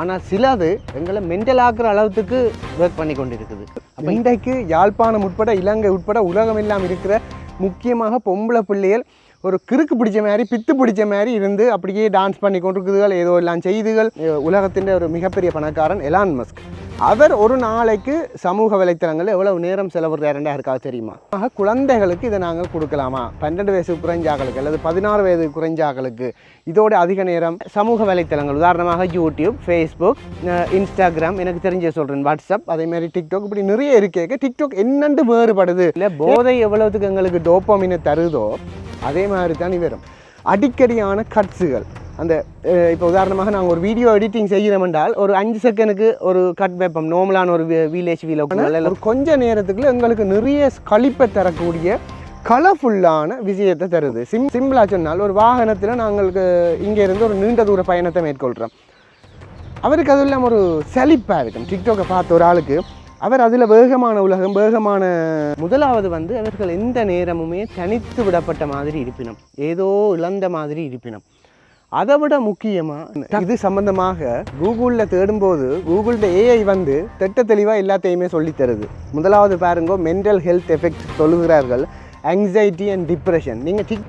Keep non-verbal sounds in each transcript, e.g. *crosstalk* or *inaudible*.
ஆனால் சிலது எங்களை மென்டல் ஆக்குற அளவுக்கு ஒர்க் பண்ணி கொண்டு இருக்குது அப்போ இன்றைக்கு யாழ்ப்பாணம் உட்பட இலங்கை உட்பட உலகம் எல்லாம் இருக்கிற முக்கியமாக பொம்பளை பிள்ளைகள் ஒரு கிறுக்கு பிடிச்ச மாதிரி பித்து பிடிச்ச மாதிரி இருந்து அப்படியே டான்ஸ் பண்ணி கொண்டிருக்குதுகள் ஏதோ எல்லாம் செய்துகள். உலகத்தின் ஒரு மிகப்பெரிய பணக்காரன் எலான் மஸ்க். அவர் ஒரு நாளைக்கு சமூக வலைத்தளங்களில் எவ்வளவு நேரம் செலவிடுறாருண்டா இருக்காது தெரியுமா? ஆக குழந்தைகளுக்கு இதை நாங்கள் கொடுக்கலாமா? பன்னெண்டு வயசு குறைஞ்சாக்களுக்கு அல்லது பதினாறு வயது குறைஞ்சாக்களுக்கு இதோட அதிக நேரம் சமூக வலைத்தளங்கள் உதாரணமாக யூடியூப் ஃபேஸ்புக் இன்ஸ்டாகிராம் எனக்கு தெரிஞ்ச சொல்கிறேன் வாட்ஸ்அப் அதே மாதிரி டிக்டாக் இப்படி நிறைய இருக்கேக்க டிக்டாக் என்னண்டு வேறுபடுது? இல்லை போதை எவ்வளவுக்கு எங்களுக்கு டோப்பமினை தருதோ அதே மாதிரி தான் வரும். அடிக்கடியான கட்ஸுகள் அந்த இப்போ உதாரணமாக நாங்கள் ஒரு வீடியோ எடிட்டிங் செய்கிறோம் என்றால் ஒரு அஞ்சு செகண்டுக்கு ஒரு கட் வைப்போம் நார்மலான ஒரு வீலேஜ் வீலோ ஒரு கொஞ்ச நேரத்துக்குள்ள எங்களுக்கு நிறைய கழிப்பை தரக்கூடிய கலர்ஃபுல்லான விஷயத்தை தருது. சிம் சிம்பிளாக சொன்னால் ஒரு வாகனத்தில் நாங்களுக்கு இங்கே இருந்து ஒரு நீண்ட தூர பயணத்தை மேற்கொள்கிறோம் அவருக்கு அது இல்லாமல் ஒரு செழிப்பாக இருக்கும். டிக்டாக்கை பார்த்த ஒரு ஆளுக்கு அவர் அதில் வேகமான உலகம் வேகமான முதலாவது வந்து அவர்கள் எந்த நேரமுமே தனித்து விடப்பட்ட மாதிரி இருப்பினம் ஏதோ இழந்த மாதிரி இருப்பினம் அதை விட முக்கியமாக இது சம்பந்தமாக கூகுளில் தேடும்போது கூகுளில் ஏஐ வந்து திட்ட தெளிவாக எல்லாத்தையுமே சொல்லித் தருது முதலாவது பாருங்க மென்டல் ஹெல்த் எஃபெக்ட் சொல்லுகிறார்கள். Anxiety அண்ட் டிப்ரெஷன் நீங்கள் டிக்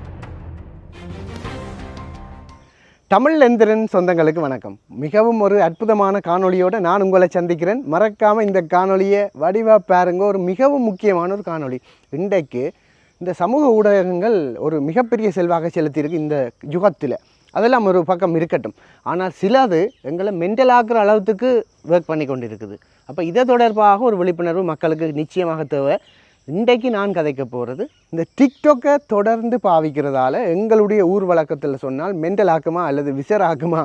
தமிழ் எந்திரன் சொந்தங்களுக்கு வணக்கம். மிகவும் ஒரு அற்புதமான காணொலியோடு நான் உங்களை சந்திக்கிறேன். மறக்காமல் இந்த காணொலியை வடிவாக பாருங்க ஒரு மிகவும் முக்கியமான ஒரு காணொளி. இன்றைக்கு இந்த சமூக ஊடகங்கள் ஒரு மிகப்பெரிய செல்வாக செலுத்தியிருக்கு இந்த யுகத்தில். அதெல்லாம் ஒரு பக்கம் இருக்கட்டும். ஆனால் சிலது எங்களை மென்டல் ஆக்குற அளவுக்கு ஒர்க் பண்ணி கொண்டு இருக்குது அப்போ இதை தொடர்பாக ஒரு விழிப்புணர்வு மக்களுக்கு நிச்சயமாக தேவை. இன்றைக்கு நான் கதைக்க போகிறது இந்த டிக்டாக்கை தொடர்ந்து பாவிக்கிறதால எங்களுடைய ஊர் வழக்கத்தில் சொன்னால் மென்டல் ஆக்குமா அல்லது விசர் ஆக்குமா?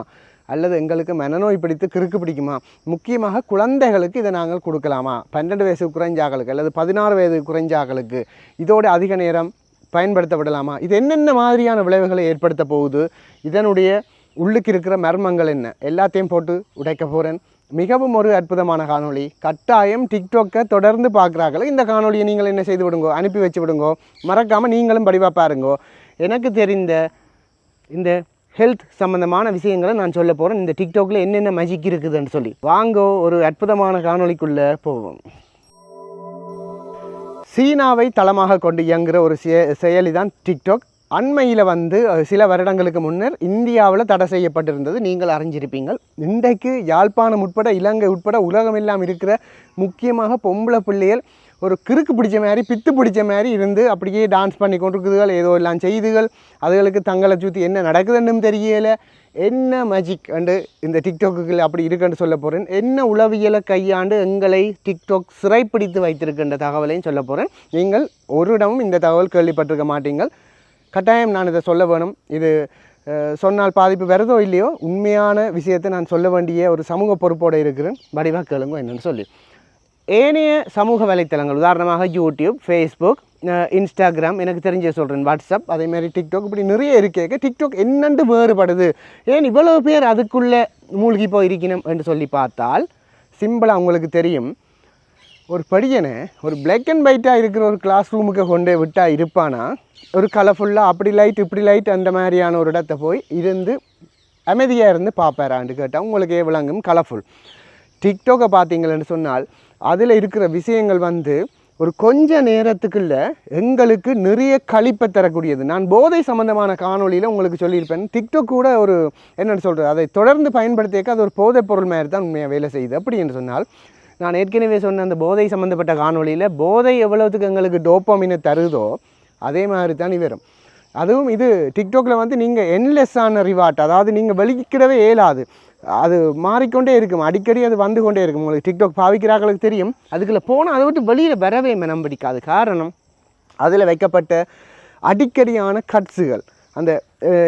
அல்லது எங்களுக்கு மனநோய் பிடித்து கிறுக்கு பிடிக்குமா? முக்கியமாக குழந்தைகளுக்கு இதை நாங்கள் கொடுக்கலாமா? பன்னெண்டு வயசு குறைஞ்சாக்களுக்கு அல்லது பதினாறு வயது குறைஞ்சாக்களுக்கு இதோட அதிக நேரம் பயன்படுத்த விடலாமா இது என்னென்ன மாதிரியான விளைவுகளை ஏற்படுத்த போகுது? இதனுடைய உள்ளுக்கு இருக்கிற மர்மங்கள் என்ன? எல்லாத்தையும் போட்டு உடைக்க போகிறேன் மிகவும் ஒரு அற்புதமான காணொளி. கட்டாயம் டிக்டாக்கை தொடர்ந்து பார்க்குறாங்களோ இந்த காணொலியை நீங்கள் என்ன செய்து விடுங்கோ? அனுப்பி வச்சு விடுங்கோ? மறக்காமல் நீங்களும் படிவாக பாருங்கோ? எனக்கு தெரிந்த இந்த ஹெல்த் சம்மந்தமான விஷயங்களை நான் சொல்ல போகிறேன் இந்த டிக்டாக்ல என்னென்ன மேஜிக் இருக்குதுன்னு சொல்லி. வாங்கோ ஒரு அற்புதமான காணொளிக்குள்ளே போவோம். சீனாவை தளமாக கொண்டு இயங்குகிற ஒரு செயலி தான் டிக்டாக் அண்மையில் வந்து சில வருடங்களுக்கு முன்னர் இந்தியாவில் தடை செய்யப்பட்டிருந்தது. நீங்கள் அறிஞ்சிருப்பீங்கள். இன்றைக்கு யாழ்ப்பாணம் உட்பட இலங்கை உட்பட உலகம் எல்லாம் இருக்கிற முக்கியமாக பொம்பளை பிள்ளைகள் ஒரு கிறுக்கு பிடிச்ச மாதிரி பித்து பிடிச்ச மாதிரி இருந்து அப்படியே டான்ஸ் பண்ணி கொண்டிருக்குதுகள் ஏதோ எல்லாம் செய்துகள் அதுகளுக்கு தங்களை சுற்றி என்ன நடக்குதுன்னு தெரியலை. என்ன மேஜிக் அண்டு இந்த டிக்டாக்குகள் அப்படி இருக்குன்னு சொல்ல போகிறேன் என்ன உளவியலை கையாண்டு எங்களை டிக்டாக் சிறைப்பிடித்து வைத்திருக்கின்ற தகவலையும் சொல்ல போகிறேன் நீங்கள் ஒரு இடமும் இந்த தகவல் கேள்விப்பட்டிருக்க மாட்டீங்கள். கட்டாயம் நான் இதை சொல்ல வேணும். இது சொன்னால் பாதிப்பு வருதோ இல்லையோ உண்மையான விஷயத்தை நான் சொல்ல வேண்டிய ஒரு சமூக பொறுப்போடு இருக்கிறேன். வடிவாக கேளுங்க என்னென்னு சொல்லி. ஏனைய சமூக வலைத்தளங்கள் உதாரணமாக யூடியூப் ஃபேஸ்புக் இன்ஸ்டாகிராம் எனக்கு தெரிஞ்ச சொல்கிறேன் வாட்ஸ்அப் அதே மாதிரி டிக்டாக் இப்படி நிறைய இருக்கேக்க டிக்டாக் என்னென்று வேறுபடுது? ஏன் இவ்வளவு பேர் அதுக்குள்ளே மூழ்கி போயிருக்கணும் என்று சொல்லி பார்த்தால் சிம்பிளாக உங்களுக்கு தெரியும். ஒரு படியனை ஒரு பிளாக் அண்ட் ஒயிட்டாக இருக்கிற ஒரு கிளாஸ் ரூமுக்கு கொண்டு விட்டால் இருப்பானா? ஒரு கலர்ஃபுல்லாக அப்படி லைட் இப்படி லைட் அந்த மாதிரியான ஒரு இடத்த போய் இருந்து அமைதியாக இருந்து பார்ப்பாரான்னு கேட்டால் உங்களுக்கு விளங்கும்? கலர்ஃபுல் டிக்டாக்கை பார்த்தீங்களன்னு சொன்னால் அதில் இருக்கிற விஷயங்கள் வந்து ஒரு கொஞ்ச நேரத்துக்குள்ள எங்களுக்கு நிறைய கழிப்பை தரக்கூடியது. நான் போதை சம்பந்தமான காணொலியில் உங்களுக்கு சொல்லியிருப்பேன். டிக்டாக் கூட ஒரு என்னென்னு சொல்கிறது அதை தொடர்ந்து பயன்படுத்தியக்க அது ஒரு போதைப் பொருள் மாதிரி தான் உண்மையாக வேலை செய்யுது. அப்படி என்று சொன்னால் நான் ஏற்கனவே சொன்ன அந்த போதை சம்மந்தப்பட்ட காணொளியில் போதை எவ்வளோத்துக்கு எங்களுக்கு டோப்பமினை தருதோ அதே மாதிரி தான் வரும். அதுவும் இது டிக்டாக்ல வந்து நீங்கள் என்லெஸ்ஸான ரிவார்ட் அதாவது நீங்கள் வலிக்கிறவே இயலாது. அது மாறிக்கொண்டே இருக்கும். அடிக்கடி அது வந்து கொண்டே இருக்கும். உங்களுக்கு டிக்டாக் பாவிக்கிறார்களுக்கு தெரியும். அதுக்குள்ளே போனால் அதை விட்டு வெளியில் வரவே மனம் பிடிக்காது காரணம் அதில் வைக்கப்பட்ட அடிக்கடியான கட்ஸுகள் அந்த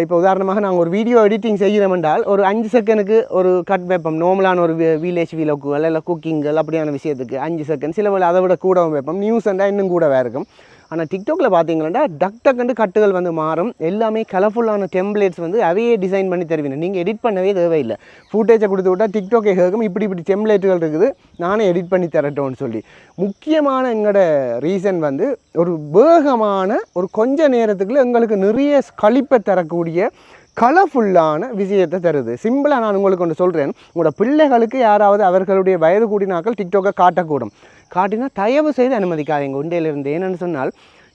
இப்போ உதாரணமாக நாங்கள் ஒரு வீடியோ எடிட்டிங் செய்கிறோம் என்றால் ஒரு அஞ்சு செகண்டுக்கு ஒரு கட் வைப்போம் நார்மலான ஒரு வில்லேஜ் வீலோக்குகள் இல்லை குக்கிங்கள் அப்படியான விஷயத்துக்கு அஞ்சு செகண்ட் சில வேலை அதை விட கூடவும் வைப்போம். நியூஸ் இருந்தால் இன்னும் கூடவே இருக்கும். ஆனால் டிக்டாக்ல பார்த்தீங்கன்னா டக் டக்குன்னு கட்டுகள் வந்து மாறும். எல்லாமே கலர்ஃபுல்லான டெம்ப்ளேட்ஸ் வந்து அவையே டிசைன் பண்ணி தருவீங்க. நீங்கள் எடிட் பண்ணவே தேவையில்லை. ஃபுட்டேஜை கொடுத்து விட்டால் டிக்டாக்கே கேட்கும் இப்படி இப்படி டெம்ப்ளேட்டுகள் இருக்குது. நானே எடிட் பண்ணி தரட்டும்னு சொல்லி. முக்கியமான எங்களோட ரீசன் வந்து ஒரு வேகமான ஒரு கொஞ்ச நேரத்துக்குள்ள எங்களுக்கு நிறைய கழிப்பை தரக்கூடிய கலர்ஃபுல்லான விஷயத்தை தருது. சிம்பிளாக நான் உங்களுக்கு ஒன்று சொல்கிறேன் உங்களோட பிள்ளைகளுக்கு யாராவது அவர்களுடைய வயது கூடினாக்கள் டிக்டாக்கை காட்டக்கூடும். காட்டினா தயவு செய்து அனுமதிக்காதீங்க. உண்டையிலிருந்து ஏன்னு சொன்னால்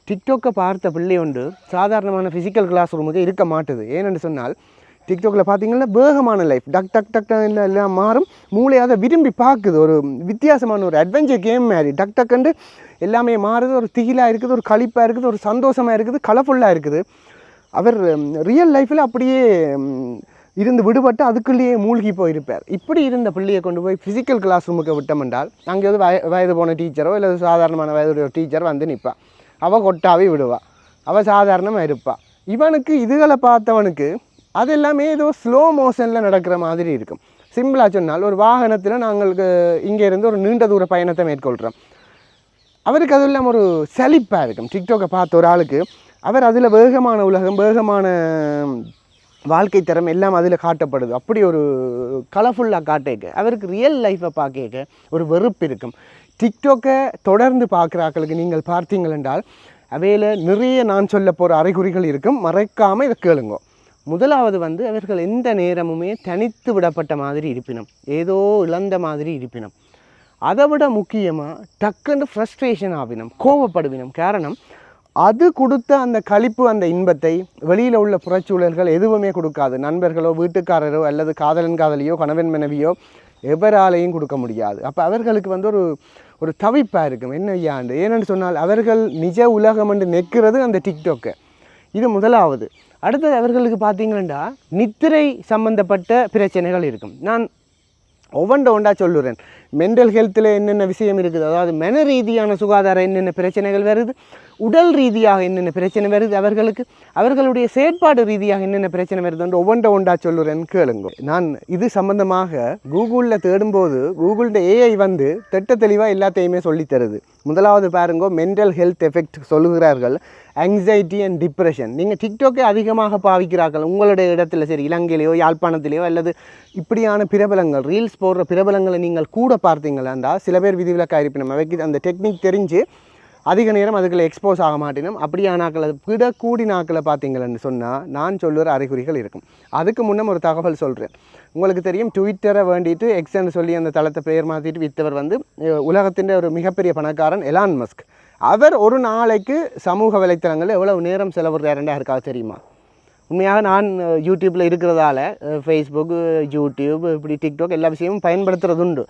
டிக்டாக்கை பார்த்த பிள்ளை ஒன்று சாதாரணமான ஃபிசிக்கல் கிளாஸ் ரூமுக்கு இருக்க மாட்டுது. ஏன்னு சொன்னால் டிக்டாக்கில் பார்த்தீங்கன்னா வேகமான லைஃப் டக் டக் டக் எல்லாம் மாறும். மூளையாக அதை விரும்பி பார்க்குது. ஒரு வித்தியாசமான ஒரு அட்வென்ச்சர் கேம் மாதிரி. டக் டக்குண்டு எல்லாமே மாறுது. ஒரு திகிலாக இருக்குது. ஒரு களிப்பாக இருக்குது. ஒரு சந்தோஷமாக இருக்குது. கலர்ஃபுல்லாக இருக்குது. அவர் ரியல் லைஃப்பில் அப்படியே இருந்து விடுபட்டு அதுக்குள்ளேயே மூழ்கி போயிருப்பார். இப்படி இருந்த பிள்ளையை கொண்டு போய் ஃபிசிக்கல் கிளாஸ் ரூமுக்கு விட்டோம் என்றால் அங்கே வந்து வய வயது போன டீச்சரோ இல்லை சாதாரணமான வயதுடைய டீச்சர் வந்து நிற்பாள் அவள் கொட்டாவே விடுவாள் அவள் சாதாரணமாக இருப்பாள் இவனுக்கு இதுகளை பார்த்தவனுக்கு அது எல்லாமே ஏதோ ஸ்லோ மோஷனில் நடக்கிற மாதிரி இருக்கும். சிம்பிளாக சொன்னால் ஒரு வாகனத்தில் நாங்களுக்கு இங்கே இருந்து ஒரு நீண்ட தூர பயணத்தை மேற்கொள்கிறோம் அவருக்கு அது இல்லாமல் ஒரு செழிப்பாக இருக்கும். டிக்டாக்கை பார்த்த ஒரு ஆளுக்கு அவர் அதில் வேகமான உலகம் வேகமான வாழ்க்கை தரம் எல்லாம் அதில் காட்டப்படுது. அப்படி ஒரு கலர்ஃபுல்லாக காட்டேக்க அவருக்கு ரியல் லைஃப்பை பார்க்க ஒரு வெறுப்பு இருக்கும். டிக்டாக்கை தொடர்ந்து பார்க்குறாக்களுக்கு நீங்கள் பார்த்தீங்கள் என்றால் அவையில் நிறைய நான் சொல்ல போகிற அறிகுறிகள் இருக்கும். மறைக்காமல் இதை கேளுங்க. முதலாவது வந்து அவர்கள் எந்த நேரமுமே தனித்து விடப்பட்ட மாதிரி இருப்பினும் ஏதோ இழந்த மாதிரி இருப்பினும் அதை விட முக்கியமாக டக்குன்னு ஃப்ரஸ்ட்ரேஷன் ஆகினோம் கோவப்படுவினம் காரணம் அது கொடுத்த அந்த களிப்பு அந்த இன்பத்தை வெளியில் உள்ள புறச்சூழல்கள் எதுவுமே கொடுக்காது. நண்பர்களோ வீட்டுக்காரரோ அல்லது காதலன் காதலியோ கணவன் மனைவியோ எவராலையும் கொடுக்க முடியாது. அப்போ அவர்களுக்கு வந்து ஒரு ஒரு தவிப்பாக இருக்கும். என்ன ஐயாண்டு ஏனென்று சொன்னால் அவர்கள் நிஜ உலகம் என்று நெக்கிறது அந்த டிக்டாக்கு இது முதலாவது. அடுத்தது அவர்களுக்கு பார்த்தீங்கன்னா நித்திரை சம்பந்தப்பட்ட பிரச்சனைகள் இருக்கும். நான் ஒவ்வொன்ற ஒன்றா சொல்லுறேன். மென்டல் ஹெல்த்தில் என்னென்ன விஷயம் இருக்குது? அதாவது மன ரீதியான சுகாதாரம் என்னென்ன பிரச்சனைகள் வருது? உடல் ரீதியாக என்னென்ன பிரச்சனை வருது அவர்களுக்கு? அவர்களுடைய செயற்பாடு ரீதியாக என்னென்ன பிரச்சனை வருது என்று ஒவ்வொன்ற ஒன்றா சொல்லுறேன் கேளுங்க. நான் இது சம்பந்தமாக கூகுளில் தேடும்போது கூகுளில் ஏஐ வந்து திட்ட தெளிவாக எல்லாத்தையுமே சொல்லித்தருது முதலாவது பாருங்க மென்டல் ஹெல்த் எஃபெக்ட் சொல்லுகிறார்கள். ஆங்ஸைட்டி அண்ட் டிப்ரெஷன் நீங்கள் டிக்டாக்கே அதிகமாக பாவிக்கிறார்கள். உங்களுடைய இடத்துல சரி இலங்கையிலேயோ யாழ்ப்பாணத்திலேயோ அல்லது இப்படியான பிரபலங்கள் ரீல்ஸ் போடுற பிரபலங்களை நீங்கள் கூட பார்த்தீங்களாண்டா சில பேர் விதிவிலக்காக இருப்பினும் அவைக்கு அந்த டெக்னிக் தெரிஞ்சு அதிக நேரம் அதுக்குள்ள எக்ஸ்போஸ் ஆக மாட்டேனும் அப்படியான நாட்களை விட கூடி நாட்களை பார்த்தீங்களன்னு சொன்னால் நான் சொல்லுற அறிகுறிகள் இருக்கும். அதுக்கு முன்னே ஒரு தகவல் சொல்கிறேன் உங்களுக்கு தெரியும் ட்விட்டரை வேண்டிட்டு எக்ஸ்ன்னு சொல்லி அந்த தளத்தை பெயர் மாற்றிட்டு வித்தவர் வந்து உலகத்தின் ஒரு மிகப்பெரிய பணக்காரன் எலான் மஸ்க் அவர் ஒரு நாளைக்கு சமூக வலைத்தளங்களில் எவ்வளவு நேரம் செலவிடுறாருன்னு யாருக்காவது தெரியுமா? உண்மையாக நான் யூடியூப்பில் இருக்கிறதால ஃபேஸ்புக் யூடியூப் இப்படி டிக்டாக் எல்லா விஷயமும் பயன்படுத்துறது உண்டு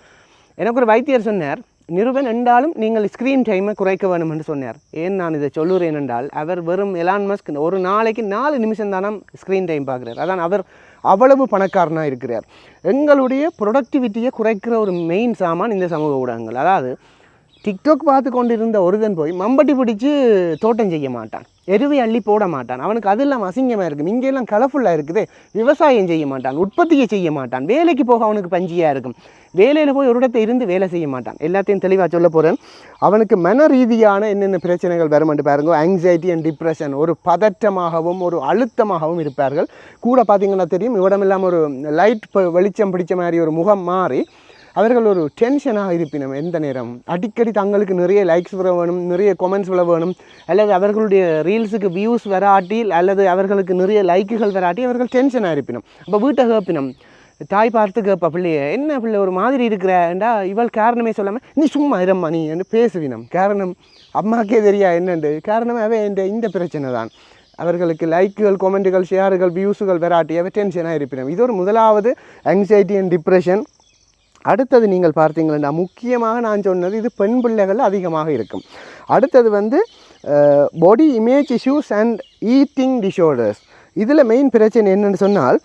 எனக்கு ஒரு வைத்தியர் சொன்னார் நிருபன் என்றாலும் நீங்கள் ஸ்க்ரீன் டைமை குறைக்க வேணும் என்று சொன்னார். ஏன் நான் இதை சொல்லுறேன் என்றால் அவர் வெறும் எலான் மஸ்க் ஒரு நாளைக்கு நாலு நிமிஷம் தானே ஸ்க்ரீன் டைம் பார்க்குறார். அதான் அவர் அவ்வளவு பணக்காரனாக இருக்கிறார். எங்களுடைய ப்ரொடக்டிவிட்டியை குறைக்கிற ஒரு மெயின் சாமான் இந்த சமூக ஊடகங்கள். அதாவது டிக்டாக் பார்த்து கொண்டிருந்த ஒருதன் போய் மம்பட்டி பிடிச்சு தோட்டம் செய்ய மாட்டான். எருவை அள்ளி போட மாட்டான். அவனுக்கு அதெல்லாம் அசிங்கமாக இருக்கும் இங்கெல்லாம் கலர்ஃபுல்லாக இருக்குது. விவசாயம் செய்ய மாட்டான். உற்பத்தியை செய்ய மாட்டான். வேலைக்கு போக அவனுக்கு பஞ்சியாக இருக்கும். வேலையில் போய் ஒரு இடத்தை இருந்து வேலை செய்ய மாட்டான். எல்லாத்தையும் தெளிவாக சொல்ல போகிறேன் அவனுக்கு மன ரீதியான என்னென்ன பிரச்சனைகள் வருமென்று பாருங்க. ஆங்ஸைட்டி அண்ட் டிப்ரெஷன் ஒரு பதற்றமாகவும் ஒரு அழுத்தமாகவும் இருப்பார்கள். கூட பார்த்தீங்கன்னா தெரியும். இவடமில்லாமல் ஒரு லைட் வெளிச்சம் பிடிச்ச மாதிரி ஒரு முகம் மாறி அவர்கள் ஒரு டென்ஷனாக இருப்பினும் எந்த நேரம்? அடிக்கடி தங்களுக்கு நிறைய லைக்ஸ் வர வேணும் நிறைய கொமெண்ட்ஸ் வர வேணும் அல்லது அவர்களுடைய ரீல்ஸுக்கு வியூஸ் வராட்டி அல்லது அவர்களுக்கு நிறைய லைக்குகள் வராட்டி அவர்கள் டென்ஷனாக இருப்பினும். அப்போ வீட்டை கேட்பினும் தாய் பார்த்து கேட்பா பிள்ளைய என்ன பிள்ளை ஒரு மாதிரி இருக்கிறேன்டா இவள் காரணமே சொல்லாமல் நீ சும்மா இரம்மா நீ என்று பேசுவினம். காரணம் அம்மாக்கே தெரியா என்னண்டு? காரணம் அவன் இந்த இந்த பிரச்சனை தான். அவர்களுக்கு லைக்குகள் கொமெண்ட்டுகள் ஷேருகள் வியூஸுகள் வெராட்டி அவை டென்ஷனாக இருப்பினோம். இது ஒரு முதலாவது anxiety அண்ட் டிப்ரெஷன் அடுத்தது நீங்கள் பார்த்தீங்கன்னா முக்கியமாக நான் சொன்னது இது பெண் பிள்ளைகள் அதிகமாக இருக்கும். அடுத்தது வந்து body image issues and eating disorders இதில் மெயின் பிரச்சனை என்னென்னு சொன்னால்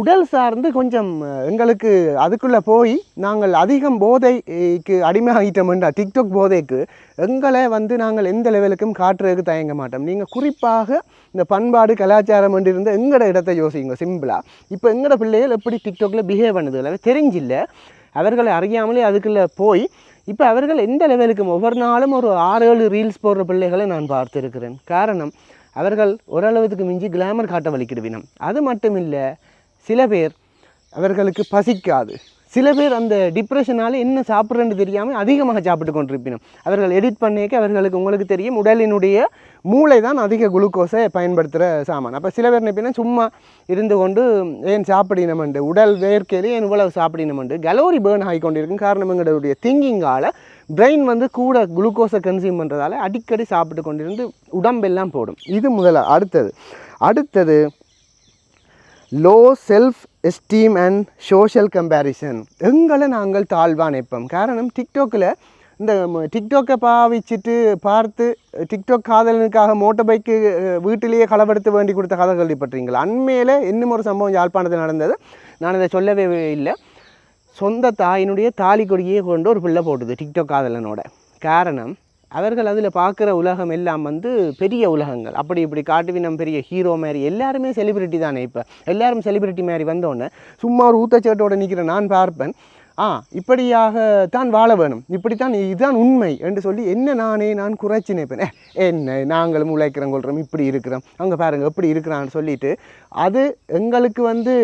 உடல் சார்ந்து கொஞ்சம் எங்களுக்கு அதுக்குள்ளே போய் நாங்கள் அதிகம் போதைக்கு அடிமையாகிட்டோம்டா டிக்டாக் போதைக்கு எங்களை வந்து நாங்கள் எந்த லெவலுக்கும் காட்டுறதுக்கு தயங்க மாட்டோம். நீங்கள் குறிப்பாக இந்த பண்பாடு கலாச்சாரம் என்று இருந்த எங்களோட இடத்தை யோசிங்க சிம்பிளாக இப்போ எங்களோட பிள்ளைகள் எப்படி டிக்டாக்ல பிஹேவ் பண்ணுது? இல்லை தெரிஞ்சில்ல. அவர்களை அறியாமலே அதுக்குள்ளே போய் இப்போ அவர்கள் எந்த லெவலுக்கும் ஒவ்வொரு நாளும் ஒரு ஆறு ஏழு ரீல்ஸ் போடுற பிள்ளைகளை நான் பார்த்துருக்கிறேன். காரணம் அவர்கள் ஓரளவுக்கு மிஞ்சி கிளாமர் காட்ட வலிக்கிடுவினம் அது மட்டும் இல்லை சில பேர் அவர்களுக்கு பசிக்காது. சில பேர் அந்த டிப்ரெஷனால் என்ன சாப்பிட்றேன்னு தெரியாமல் அதிகமாக சாப்பிட்டு கொண்டிருப்பினும். அவர்கள் எடிட் பண்ணிக்க அவர்களுக்கு உங்களுக்கு தெரியும் உடலினுடைய மூளை தான் அதிக குளுக்கோஸை பயன்படுத்துகிற சாமான். அப்போ சில பேர் நினைப்பினா சும்மா இருந்து கொண்டு ஏன் சாப்பிடினமண்டு உடல் வேர்க்கையிலே ஏன் இவ்வளவு சாப்பிடினமண்டு கலோரி பேர்ன் ஆகி கொண்டிருக்கும் காரணம் எங்களுடைய திங்கிங்கால் பிரெயின் வந்து கூட குளுக்கோஸை கன்சியூம் பண்ணுறதால அடிக்கடி சாப்பிட்டு கொண்டிருந்து உடம்பெல்லாம் போடும். இது முதல்ல அடுத்தது. அடுத்தது low self esteem and social comparison எங்களை நாங்கள் தாழ்வாக நினைப்போம் காரணம் டிக்டாக்கில் இந்த டிக்டாக்கை பாவிச்சிட்டு பார்த்து டிக்டாக் காதலனுக்காக மோட்டர் பைக்கு வீட்டிலேயே களவெடுத்து வேண்டி கொடுத்த கதை கேள்விப்பட்டீங்களா அண்மையில் இன்னும் ஒரு சம்பவம் யாழ்ப்பாணத்தில் நடந்தது. நான் அதை சொல்லவே இல்லை. சொந்த தாயினுடைய தாலி கொடியே கொண்டு ஒரு பிள்ளை போட்டுது டிக்டாக் காதலனோட. காரணம் அவர்கள் அதில் பார்க்குற உலகம் எல்லாம் வந்து பெரிய உலகங்கள். அப்படி இப்படி காட்டுவினம் பெரிய ஹீரோ மாதிரி எல்லாருமே செலிபிரிட்டி தானே இப்போ. எல்லாரும் செலிபிரிட்டி மாதிரி வந்தோடனே சும்மா ஒரு ஊத்தச்சேட்டோட நிற்கிற நான் பார்ப்பேன். ஆ இப்படியாக தான் வாழ வேணும். இப்படித்தான் இதுதான் உண்மை என்று சொல்லி என்ன நானே நான் குறைச்சி நினைப்பேன். என்ன நாங்களும் உழைக்கிறோம் கொள்கிறோம் இப்படி இருக்கிறோம். அவங்க பாருங்கள் எப்படி இருக்கிறான்னு சொல்லிட்டு அது எங்களுக்கு வந்து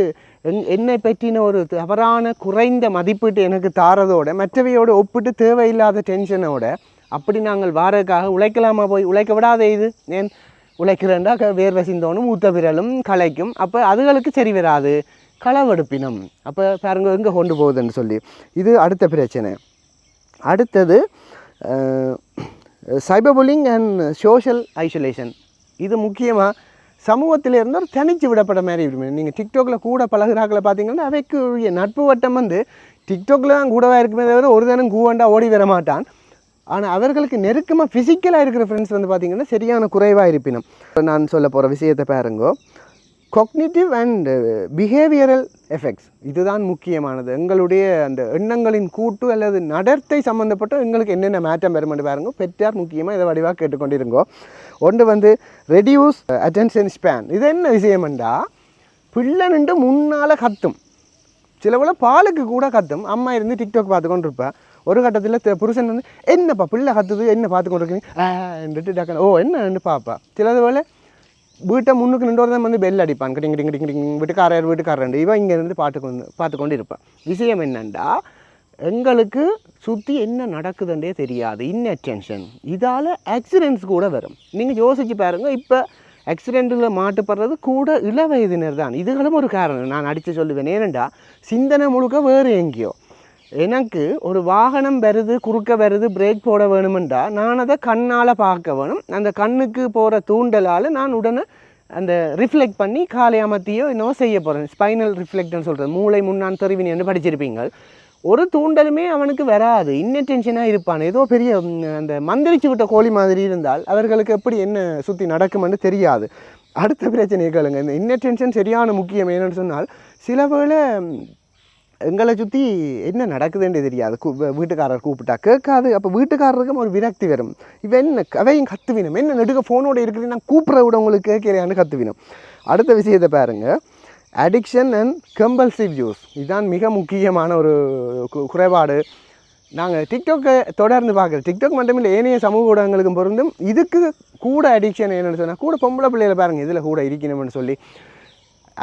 என் என்னை பற்றின ஒரு தவறான குறைந்த மதிப்பீட்டு எனக்கு தாரதோட மற்றவையோடு ஒப்பிட்டு தேவையில்லாத டென்ஷனோட அப்படி நாங்கள் வாரதுக்காக உழைக்கலாமா போய்? உழைக்க விடாத இது. ஏன்? உழைக்கிறேன்டா க- வேர்வை சிந்தோனும் ஊத்த விரலும் களைக்கும். அப்போ அதுகளுக்கு சரி வராது. களவெடுப்பினம். அப்போ பாருங்க எங்கே கொண்டு போகுதுன்னு சொல்லி. இது அடுத்த பிரச்சனை. அடுத்தது சைபர் அண்ட் சோஷியல் ஐசோலேஷன் இது முக்கியமாக சமூகத்தில் இருந்தால் ஒரு தனிச்சு விடப்பட மாதிரி இருக்கும் நீங்கள் டிக்டாக்ல கூட பழகுறாக்களை பார்த்தீங்கன்னா அவைக்குரிய நட்பு வட்டம் வந்து டிக்டாக்ல தான் கூடவாக இருக்குமே தவிர ஒரு தினம் கூவண்டா ஓடி வர மாட்டான். ஆனால் அவர்களுக்கு நெருக்கமாக ஃபிசிக்கலாக இருக்கிற ஃப்ரெண்ட்ஸ் வந்து பார்த்திங்கன்னா சரியான குறைவாக இருப்பினும். நான் சொல்ல போகிற விஷயத்தை பாருங்கோ. கொக்னிட்டிவ் அண்ட் பிஹேவியரல் எஃபெக்ட்ஸ் இதுதான் முக்கியமானது. எங்களுடைய அந்த எண்ணங்களின் கூட்டு அல்லது நடத்தை சம்மந்தப்பட்ட எங்களுக்கு என்னென்ன மாற்றம் வருமென்று பாருங்க. பெற்றார் முக்கியமாக இதை வடிவாக கேட்டுக்கொண்டிருங்கோ. ஒன்று வந்து ரெடியூஸ் அட்டென்ஷன் ஸ்பேன் இது என்ன விஷயம்ண்டா பிள்ளை நின்று முன்னால் கத்தும். சிலவில் பாலுக்கு கூட கத்தும். அம்மா இருந்து டிக்டாக் பார்த்து கொண்டு ஒரு கட்டத்தில் புருஷன் வந்து என்னப்பா பிள்ளை கத்துது என்ன பார்த்து கொண்டு இருக்கீங்க டக்குனு ஓ என்னன்னு பாப்பா சிலது போல வீட்டை முன்னுக்கு நின்று தான் வந்து பெல் அடிப்பான். கிடிங் கிடிங் கிடிங் கிடிங் வீட்டுக்காரர் வீட்டுக்காரண்டு இவன் இங்கே இருந்து பார்த்து கொண்டு பார்த்து கொண்டு இருப்பான் விஷயம் என்னண்டா எங்களுக்கு சுற்றி என்ன நடக்குதுன்றே தெரியாது. இன்னட்டென்ஷன் இதால் ஆக்சிடென்ட்ஸ் கூட வரும். நீங்கள் யோசிச்சு பாருங்கள் இப்போ ஆக்சிடெண்ட்டில் மாட்டுப்படுறது கூட இள வயதினர் தான். இதுகளும் ஒரு காரணம். நான் அடித்து சொல்லுவேன். ஏனெண்டா சிந்தனை முழுக்க வேறு எங்கேயோ. எனக்கு ஒரு வாகனம் வருது குறுக்க வருது பிரேக் போட வேணுமென்றால் நான் அதை கண்ணால் பார்க்க வேணும். அந்த கண்ணுக்கு போகிற தூண்டலால் நான் உடனே அந்த ரிஃப்ளெக்ட் பண்ணி காலை அமர்த்தியோ என்னவோ செய்ய போகிறேன் ஸ்பைனல் ரிஃப்ளெக்ட்னு சொல்கிறது மூளை முன்னான் என்று படிச்சிருப்பீங்க ஒரு தூண்டலுமே அவனுக்கு வராது. இன்னட்டென்ஷனாக இருப்பான். ஏதோ பெரிய அந்த மந்திரிச்சு விட்ட கோழி மாதிரி இருந்தால் அவர்களுக்கு எப்படி என்ன சுற்றி நடக்குமென்னு தெரியாது. அடுத்த பிரச்சனையை கேளுங்க. இந்த இன்னட்டென்ஷன் சரியான முக்கியம் என்னென்னு சொன்னால் சில வேளை எங்களை சுற்றி என்ன நடக்குதுன்னு தெரியாது. கூ- வீட்டுக்காரர் கூப்பிட்டா கேட்காது. அப்போ வீட்டுக்காரருக்கும் ஒரு விரக்தி வரும். இவன் என்ன அவையும் கத்துவினம். என்ன நெடுக்க ஃபோனோட இருக்குது நான் கூப்பிட்ற விட உங்களுக்கு கேட்கலையான்னு கத்துவினம். அடுத்த விஷயத்தை பாருங்கள் அடிக்ஷன் அண்ட் கம்பல்சிவ் யூஸ் இதுதான் மிக முக்கியமான ஒரு கு- குறைபாடு. நாங்கள் டிக்டாக்கை தொடர்ந்து பார்க்குறோம். டிக்டாக் மட்டும் இல்லை ஏனைய சமூக ஊடகங்களுக்கும் பொருந்தும். இதுக்கு கூட அடிக்ஷன் என்னென்னு சொன்னால் கூட பொம்பளை பிள்ளைகளை பாருங்கள் இதில் கூட இருக்கணும்னு சொல்லி.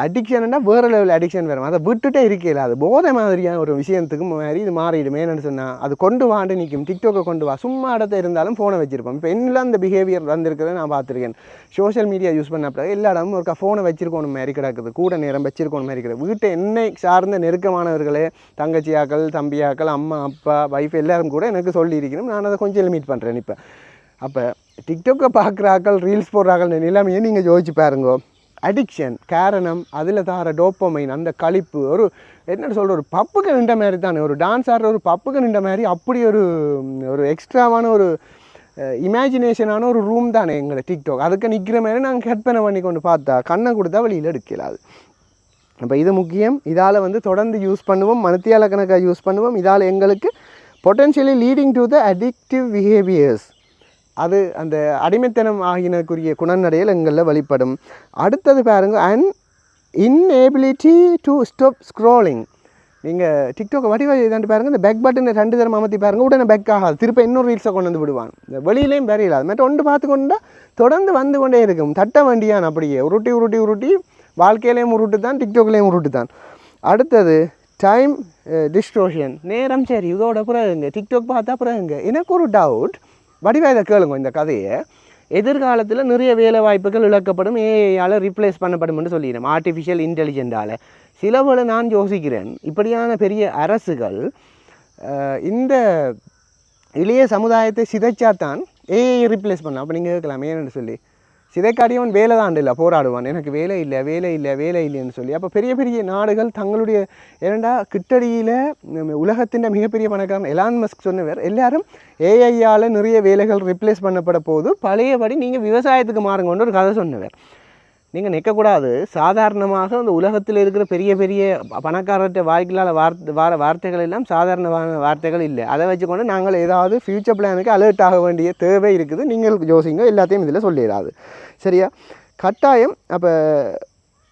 அடிக்ஷன்னா வேறு லெவல் அடிக்ஷன் வேறு. அதை விட்டுட்டே இருக்கல அது போதை மாதிரியான ஒரு விஷயத்துக்கு மாதிரி இது மாறிடுமே என்னன்னு சொன்னால் அது கொண்டு வாண்டு நிற்கும் டிக்டாக்கை கொண்டு வா. சும்மா இடத்த இருந்தாலும் ஃபோனை வச்சுருப்போம். இப்போ என்னெல்லாம் அந்த பிஹேவியர் வந்திருக்கிறத நான் பார்த்துருக்கேன். சோஷியல் மீடியா யூஸ் பண்ண பிறகு எல்லா இடமும் ஒரு ஃபோனை வச்சிருக்கணும் மாதிரி கிடக்குது. கூட நேரம் வச்சிருக்கணும் மாதிரி கிடக்குது. வீட்டை என்னை சார்ந்த நெருக்கமானவர்களே தங்கச்சியாக்கள் தம்பியாக்கள் அம்மா அப்பா வைஃப் எல்லாரும் கூட எனக்கு சொல்லியிருக்கணும். நான் அதை கொஞ்சம் லிமிட் பண்ணுறேன் இப்போ. அப்போ டிக்டாக்கை பார்க்குறாக்கள் ரீல்ஸ் போடுறாக்கள் நிலைமையை நீங்கள் யோசிச்சு பாருங்க. அடிக்ஷன் காரணம் அதில் தார டோப்பமைன் அந்த களிப்பு ஒரு என்ன சொல்கிற ஒரு பப்புக்கு நின்ற மாதிரி தானே ஒரு டான்ஸ் ஆடுற ஒரு பப்புக்கு நின்ற மாதிரி அப்படி ஒரு ஒரு எக்ஸ்ட்ராவான ஒரு இமேஜினேஷனான ஒரு ரூம் தானே எங்களை டிக்டாக் அதுக்கு நிற்கிற மாதிரி நாங்கள் கற்பனை பண்ணி கொண்டு பார்த்தா கண்ணை கொடுத்தா வெளியில் எடுக்கலாது. அப்போ இது முக்கியம். இதால் வந்து தொடர்ந்து யூஸ் பண்ணுவோம் மனத்தியால கணக்காக யூஸ் பண்ணுவோம். இதால் எங்களுக்கு potentially leading to the addictive behaviours அது அந்த அடிமைத்தனம் ஆகினக்குரிய குணநடையில் எங்களில் வழிபடும் அடுத்தது பாருங்க and inability to stop scrolling நீங்கள் டிக்டாக் வடி வடி இதாண்டு பாருங்க இந்த பேக் பட்டனை ரெண்டு தரம் அமர்த்தி பாருங்க உடனே பேக் ஆகாது. திருப்ப இன்னொரு ரீல்ஸை கொண்டு வந்து விடுவான். இந்த வெளியிலையும் வரையில அது மட்டும் ஒன்று பார்த்து கொண்டா தொடர்ந்து வந்து கொண்டே இருக்கும். தட்ட வண்டியான் அப்படியே. உருட்டி உருட்டி உருட்டி வாழ்க்கையிலையும் உருட்டு தான் டிக்டாக்லேயும் உருட்டு தான் அடுத்தது டைம் டிஸ்ட்ரோஷன் eh, நேரம் சரி இதோட பிறகுங்க. டிக்டாக் பார்த்தா பிறகுங்க. எனக்கு ஒரு டவுட் வடிவா இதை கேளுங்க இந்த கதையை. எதிர்காலத்தில் நிறைய வேலை வாய்ப்புகள் இழக்கப்படும் ஏஐயால் ரீப்ளேஸ் பண்ணப்படும்னு சொல்லிடுறேன் ஆர்டிஃபிஷியல் இன்டெலிஜென்ட்டால் சிலவில் நான் யோசிக்கிறேன். இப்படியான பெரிய அரசுகள் இந்த இளைய சமுதாயத்தை சிதைச்சாதான் ஏஐ ரீப்ளேஸ் பண்ணலாம். அப்போ நீங்கள் கேட்கலாம். ஏன்னு சொல்லி. சிதைக்காடியவன் வேலை தான் இல்லை போராடுவான். எனக்கு வேலை இல்லை வேலை இல்லை வேலை இல்லைன்னு சொல்லி. அப்போ பெரிய பெரிய நாடுகள் தங்களுடைய ஏனண்டா கிட்டடியில் உலகத்தின் மிகப்பெரிய பணக்காரன் எலான் மஸ்க் சொன்னவர் எல்லாரும் ஏஐயால் நிறைய வேலைகள் ரிப்ளேஸ் பண்ணப்பட போது பழையபடி நீங்கள் விவசாயத்துக்கு மாறுங்கன்னு ஒரு கதை சொன்னவர் நீங்கள் நிற்கக்கூடாது சாதாரணமாக அந்த உலகத்தில் இருக்கிற பெரிய பெரிய பணக்காரர்கிட்ட வாய்க்கலால் வார்த்தை வார வார்த்தைகள் எல்லாம் சாதாரணமான வார்த்தைகள் இல்லை. அதை வச்சுக்கொண்டு நாங்கள் ஏதாவது ஃப்யூச்சர் பிளானுக்கு அலர்ட் ஆக வேண்டிய தேவை இருக்குது. நீங்கள் யோசிங்க எல்லாத்தையும் இதில் சொல்லிடாது. சரியா? கட்டாயம் அப்போ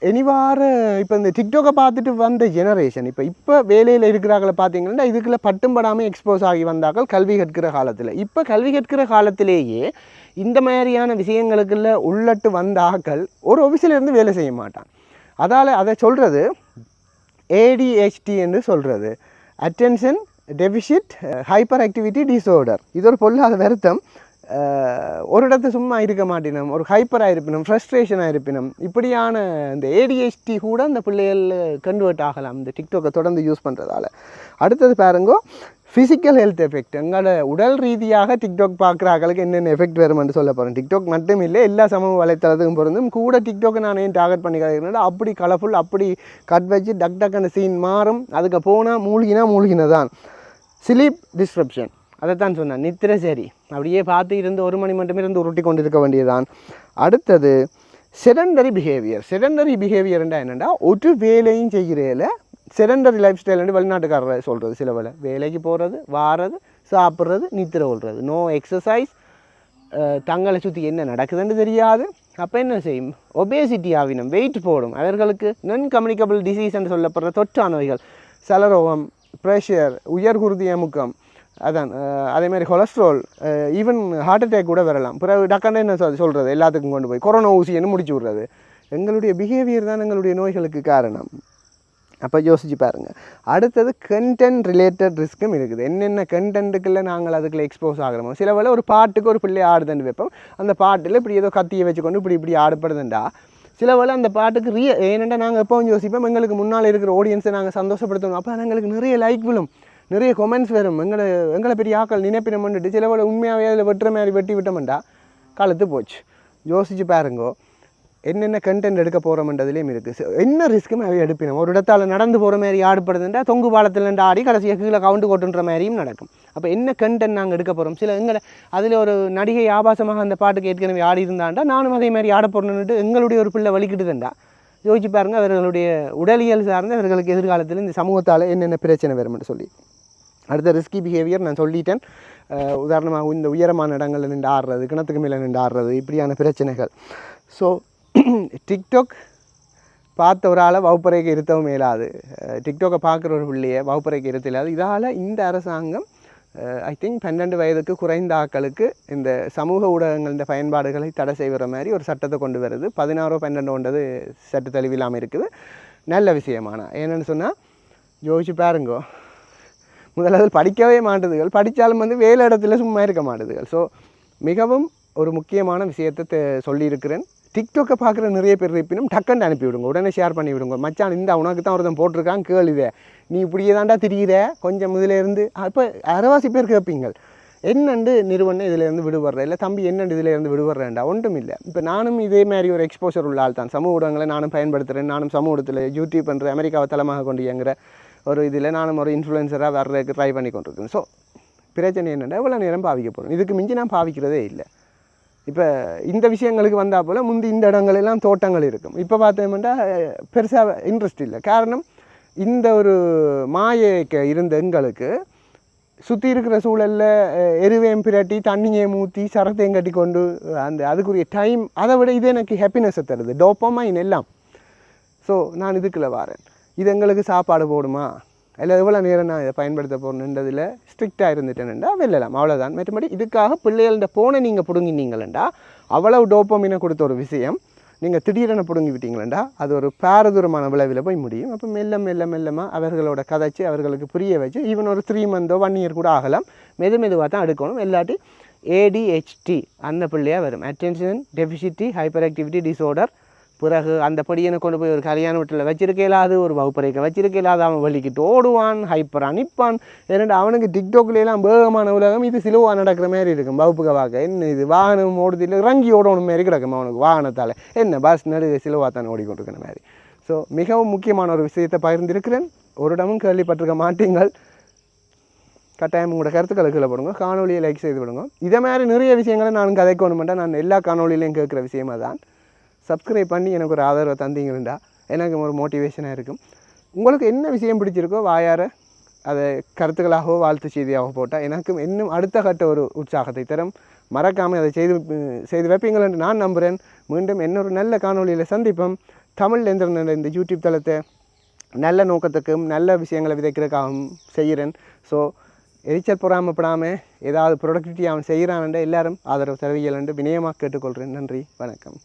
எனிவார இப்போ இந்த டிக்டாக்கை பார்த்துட்டு வந்த ஜெனரேஷன் இப்போ இப்போ வேலையில் இருக்கிறாங்கள பார்த்தீங்கன்னா இதுக்குள்ளே பட்டும் படாமல் எக்ஸ்போஸ் ஆகி வந்தார்கள் கல்வி கற்கிற காலத்தில். இப்போ கல்வி கற்கிற காலத்திலேயே இந்த மாதிரியான விஷயங்களுக்குள்ள உள்ளட்டு வந்த ஆக்கள் ஒரு ஆஃபீஸில் இருந்து வேலை செய்ய மாட்டான். அதால் அதை சொல்கிறது ஏடிஹெச்டி என்று சொல்கிறது attention deficit hyperactivity disorder இது ஒரு பொல்லாத வருத்தம். ஒரு இடத்து சும்மா இருக்க மாட்டினோம் ஒரு ஹைப்பராக இருப்பினும் ஃப்ரஸ்ட்ரேஷனாக இருப்பினும் இப்படியான இந்த ஏடிஹெச்டி கூட அந்த பிள்ளைகள் கன்வெர்ட் ஆகலாம் இந்த டிக்டாக்கை தொடர்ந்து யூஸ் பண்ணுறதால அடுத்தது பாருங்கோ ஃபிசிக்கல் ஹெல்த் எஃபெக்ட் எங்களோட உடல் ரீதியாக டிக்டாக் பார்க்குற ஆக்களுக்கு என்னென்ன எஃபெக்ட் வரும்னு சொல்ல போகிறேன் டிக்டாக் மட்டும் இல்லை எல்லா சமூக வலைத்தளத்துக்கும் பொருந்தும். கூட டிக்டாக்கை நான் ஏன் டார்கெட் பண்ணி கிடைக்கிறேன் அப்படி கலர்ஃபுல் அப்படி கட் வச்சு டக் டக்குன்னு சீன் மாறும். அதுக்கு போனால் மூழ்கினா மூழ்கினதான் ஸ்லீப் டிஸ்ட்ரப்ஷன் அதைத்தான் சொன்னேன் நித்திரை சரி. அப்படியே பார்த்து இருந்து ஒரு மணி மட்டும் இருந்து உருட்டி கொண்டு இருக்க வேண்டியதுதான். அடுத்தது செடண்டரி பிஹேவியர் செடண்டரி பிஹேவியர்ண்டா என்னென்னா ஒரு வேலையும் செய்கிறேல செடண்டரி லைஃப் ஸ்டைல்னு வெளிநாட்டுக்காரர் சொல்கிறது சில வேலை வேலைக்கு போகிறது வாரது சாப்பிட்றது நித்திரை கொள்வது நோ எக்ஸசைஸ் தங்களை சுற்றி என்ன நடக்குதுன்னு தெரியாது. அப்போ என்ன செய்யும்? ஒபேசிட்டி ஆவினம் வெயிட் போடும். அவர்களுக்கு நான் கம்யூனிகபிள் டிசீஸ்ன்னு சொல்லப்படுற தொற்றானவைகள் சலரோகம் ப்ரெஷர் உயர்குருதி அமுக்கம் அதான் அதேமாதிரி அதே மாதிரி கொலஸ்ட்ரால் ஈவன் ஹார்ட் அட்டாக் கூட வரலாம். பிறகு டக்குன்னு என்ன சொல் சொல்கிறது எல்லாத்துக்கும் கொண்டு போய். கொரோனா ஊசின்னு முடிச்சு விட்றது? எங்களுடைய பிஹேவியர் தான் எங்களுடைய நோய்களுக்கு காரணம். அப்போ யோசிச்சு பாருங்கள் அடுத்தது கண்டென்ட் ரிலேட்டட் ரிஸ்க்கும் இருக்குது. என்னென்ன கண்டென்ட்டுக்குள்ளே நாங்கள் அதுக்குள்ள எக்ஸ்போஸ் ஆகிறோமோ சில வேலை ஒரு பாட்டுக்கு ஒரு பிள்ளை ஆடுதுன்னு வைப்போம். அந்த பாட்டில் இப்படி ஏதோ கத்தியை வச்சுக்கொண்டு இப்படி இப்படி ஆடப்படுதுண்டா. சில வேளை அந்த பாட்டுக்கு ரிய ஏனெண்டா நாங்கள் எப்போவும் யோசிப்போம் எங்களுக்கு முன்னால் இருக்கிற ஆடியன்ஸை நாங்கள் சந்தோஷப்படுத்தணும். அப்போ எங்களுக்கு நிறைய லைக் விழும். நிறைய கொமெண்ட்ஸ் வரும். எங்களை எங்களை பெரிய ஆக்கள் நினைப்பினம்னுட்டு சில வேளை உண்மையாகவே அதில் வெட்டுற மாதிரி வெட்டி விட்டோம்டா. காலத்து போச்சு. யோசிச்சு பாருங்கோ. என்னென்ன கண்டென்ட் எடுக்க போகிறோம்ன்றதுலேயும் இருக்குது என்ன ரிஸ்க்குமே அவை எடுப்பினோம்? ஒரு இடத்தால் நடந்து போகிற மாதிரி ஆடுபடுதுன்றா தொங்கு பாலத்தில் ஆடி கடைசியாக கீழே கவுண்டு கொட்டுன்ற மாதிரியும் நடக்கும். அப்போ என்ன கண்டென்ட் நாங்கள் எடுக்க போகிறோம் சில எங்களை அதில் ஒரு நடிகை ஆபாசமாக அந்த பாட்டுக்கு ஏற்கனவே ஆடி இருந்தாண்டா நானும் அதே மாதிரி ஆட போகிறேன்னுட்டு எங்களுடைய ஒரு பிள்ளை வலிக்கிட்டுதுண்டா. யோசிச்சு பாருங்க அவர்களுடைய உடலியல் சார்ந்து அவர்களுக்கு எதிர்காலத்தில் இந்த சமூகத்தால் என்னென்ன பிரச்சனை வரும்னு சொல்லி. அடுத்த ரிஸ்கி பிஹேவியர் நான் சொல்லிட்டேன். உதாரணமாக இந்த உயரமான இடங்களில் நின்று ஆடுறது கிணத்துக்கு மேலே நின்று ஆடுறது இப்படியான பிரச்சனைகள். ஸோ டிக்டாக் *clears throat* பார்த்த ஒரு ஆளை வகுப்பறைக்கு இருத்தவும் மேலாது டிக்டாக்கை பார்க்குற ஒரு பிள்ளையை வகுப்பறைக்கு இருத்தலாது இதால் இந்த அரசாங்கம் ஐ திங்க் பன்னெண்டு வயதுக்கு குறைந்த ஆக்களுக்கு இந்த சமூக ஊடகங்களின் பயன்பாடுகளை தடை செய்கிற மாதிரி ஒரு சட்டத்தை கொண்டு வருது. பதினாறோ பன்னெண்டு ஒன்றது சட்ட தெளிவில்லாமல் இருக்குது. நல்ல விஷயமான? ஏன்னு சொன்னால் யோசிச்சு பாருங்கோ. முதலாவது படிக்கவே மாட்டுதுகள். படித்தாலும் வந்து வேலை இடத்துல சும்மா இருக்க மாட்டுதுகள். ஸோ மிகவும் ஒரு முக்கியமான விஷயத்தை சொல்லியிருக்கிறேன். டிக்டாக்கை பார்க்குற நிறைய பேர் இருப்பினும் டக்குன்னு அனுப்பிவிடுங்க உடனே ஷேர் பண்ணி விடுங்க. மச்சான் இந்த உனக்கு தான் ஒருத்தன் போட்டிருக்கான் கேளுதே இதை. நீ இப்படியே தாண்டா திரியிற? கொஞ்சம் இதிலேருந்து அப்போ அரைவாசி பேர் கேட்பீங்கள் என்னண்டு நிறுவனம் இதிலேருந்து விடுபடுற? இல்லை தம்பி என்னண்டு இதிலேருந்து விடுபடுறேன்டா? ஒன்றும் இல்லை. இப்போ நானும் இதே மாதிரி ஒரு எக்ஸ்போஷர் உள்ள ஆள் தான் சமூக ஊடகங்களை நானும் பயன்படுத்துகிறேன் நானும் சமூகத்தில் யூடியூப் பண்ணுற அமெரிக்காவை தளமாக கொண்டு இயங்குகிற ஒரு இதில் நானும் ஒரு இன்ஃப்ளூயன்சராக வர்றதுக்கு ட்ரை பண்ணி கொண்டிருக்கேன் ஸோ பிரச்சனை என்னென்னா இவ்வளோ நேரம் பாவிக்க போகிறோம் இதுக்கு மிஞ்சி நான் பாவிக்கிறதே இல்லை. இப்போ இந்த விஷயங்களுக்கு வந்தால் போல் முந்தி இந்த இடங்கள் எல்லாம் தோட்டங்கள் இருக்கும். இப்போ பார்த்தோம்னா பெருசாக இன்ட்ரெஸ்ட் இல்லை. காரணம் இந்த ஒரு மாயக்க இருந்த எங்களுக்கு சுற்றி இருக்கிற சூழலில் எருவையும் பிரட்டி தண்ணியை ஊற்றி சரத்தையும் கட்டி கொண்டு அந்த அதுக்குரிய டைம் அதை விட இது எனக்கு ஹாப்பினஸை தருது. டோப்பமைன் எல்லாம். ஸோ நான் இதுக்குள்ளே வரேன். இது எங்களுக்கு சாப்பாடு போடுமா? இல்லை எவ்வளோ நேரம் நான் இதை பயன்படுத்த போகணுன்றதில் ஸ்ட்ரிக்டாக இருந்துட்டேன்டா வெல்லலாம். அவ்வளோதான் மற்றபடி இதுக்காக பிள்ளைகள்கிட்ட போனை நீங்கள் பிடுங்கினீங்களா அவ்வளவு டோப்பமினை கொடுத்த ஒரு விஷயம். நீங்கள் திடீரென பிடுங்கி விட்டீங்களா அது ஒரு பாரதூரமான விளைவில் போய் முடியும். அப்போ மெல்ல மெல்ல மெல்லமாக அவர்களோட கதைச்சு அவர்களுக்கு புரிய வச்சு ஈவன் ஒரு த்ரீ மந்தோ ஒன் இயர் கூட ஆகலாம். மெது மெதுவாக தான் எடுக்கணும். இல்லாட்டி ஏடிஹெச்டி அந்த பிள்ளையாக வரும். Attention deficit hyperactivity disorder பிறகு அந்த படியனை கொண்டு போய் ஒரு கல்யாண வீட்டில் வச்சிருக்கலாது ஒரு வகுப்பறைக்கு வச்சிருக்கலாது இல்லாத அவன் வலிக்கிட்டு ஓடுவான் ஹைப்பர் அனுப்பான் ஏன்னா அவனுக்கு டிக்டாக்லாம் வேகமான உலகம் இது சிலுவாக நடக்கிற மாதிரி இருக்கும். வகுப்புக்கு வாக்க என்ன இது வாகனம் ஓடுது இல்லை இறங்கி ஓடணும் மாதிரி கிடக்கும் அவனுக்கு வாகனத்தால். என்ன பஸ் நடு சிலுவா தான் ஓடிக்கொண்டிருக்கிற மாதிரி. ஸோ மிகவும் முக்கியமான ஒரு விஷயத்தை பகிர்ந்திருக்கிறேன். ஒரு இடமும் கேள்விப்பட்டிருக்க மாட்டீங்கள். கட்டாயம் உங்களோட கருத்துக்களை கீழே போடுங்க. காணொலியை லைக் செய்து விடுங்க. இதே மாதிரி நிறைய விஷயங்களை நான் கதைக்கணுமெண்டா நான் எல்லா காணொலியிலையும் கேட்குற விஷயமா தான் சப்ஸ்கிரைப் பண்ணி எனக்கு ஒரு ஆதரவை தந்தீங்கன்னா எனக்கு ஒரு மோட்டிவேஷனாக இருக்கும். உங்களுக்கு என்ன விஷயம் பிடிச்சிருக்கோ வாயார அதை கருத்துக்களாகவோ வாழ்த்து செய்தியாகவோ போட்டால் எனக்கும் இன்னும் அடுத்த கட்ட ஒரு உற்சாகத்தை தரும். மறக்காமல் அதை செய்து செய்து வைப்பீங்கள் என்று நான் நம்புகிறேன் மீண்டும் இன்னொரு நல்ல காணொளியில் சந்திப்போம். தமிழ் எந்திரன் இந்த யூடியூப் தளத்தை நல்ல நோக்கத்துக்கும் நல்ல விஷயங்களை விதைக்கிறதுக்காகவும் செய்கிறேன். ஸோ எரிச்சல் பொறாமப்படாமல் ஏதாவது ப்ரொடக்டிவிட்டி அவன் செய்கிறான்ன்ற எல்லாரும் ஆதரவு தருவியல் என்று வினயமாக கேட்டுக்கொள்கிறேன். நன்றி வணக்கம்.